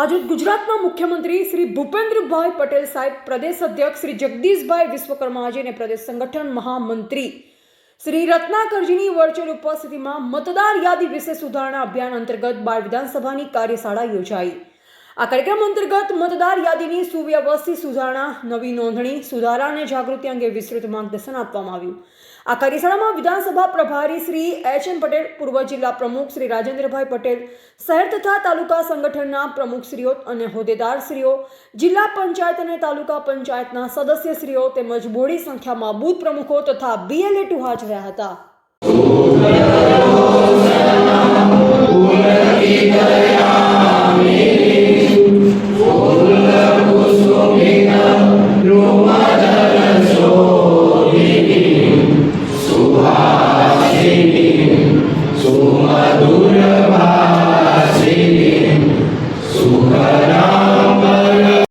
આજે ગુજરાતના મુખ્યમંત્રી શ્રી ભૂપેન્દ્રભાઈ પટેલ સાહેબ પ્રદેશ અધ્યક્ષ શ્રી જગદીશભાઈ વિશ્વકર્માજી અને પ્રદેશ સંગઠન મહામંત્રી શ્રી રત્નાકરજીની વર્ચ્યુઅલ ઉપસ્થિતિમાં મતદાર યાદી વિશે સુધારણા અભિયાન અંતર્ગત બાળ વિધાનસભાની કાર્યશાળા યોજાઈ. આ કાર્યક્રમ અંતર્ગત મતદાર યાદીની સુવ્યવસ્થિત સુધારણા, નવી નોંધણી, સુધારા અને જાગૃતિ અંગે વિસ્તૃત માર્ગદર્શન આપવામાં આવ્યું. આ કાર્યશાળામાં વિધાનસભા પ્રભારી શ્રી એચ એમ પટેલ, પૂર્વ જિલ્લા પ્રમુખ શ્રી રાજેન્દ્રભાઈ પટેલ, શહેર તથા તાલુકા સંગઠનના પ્રમુખશ્રીઓ અને હોદ્દેદારશ્રીઓ જિલ્લા પંચાયત અને તાલુકા પંચાયતના સદસ્યશ્રીઓ તેમજ બોડી સંખ્યામાં બૂથ પ્રમુખો તથા બીએલએ ટુ હાજર રહ્યા હતા. દુર્વાસી સુખરામ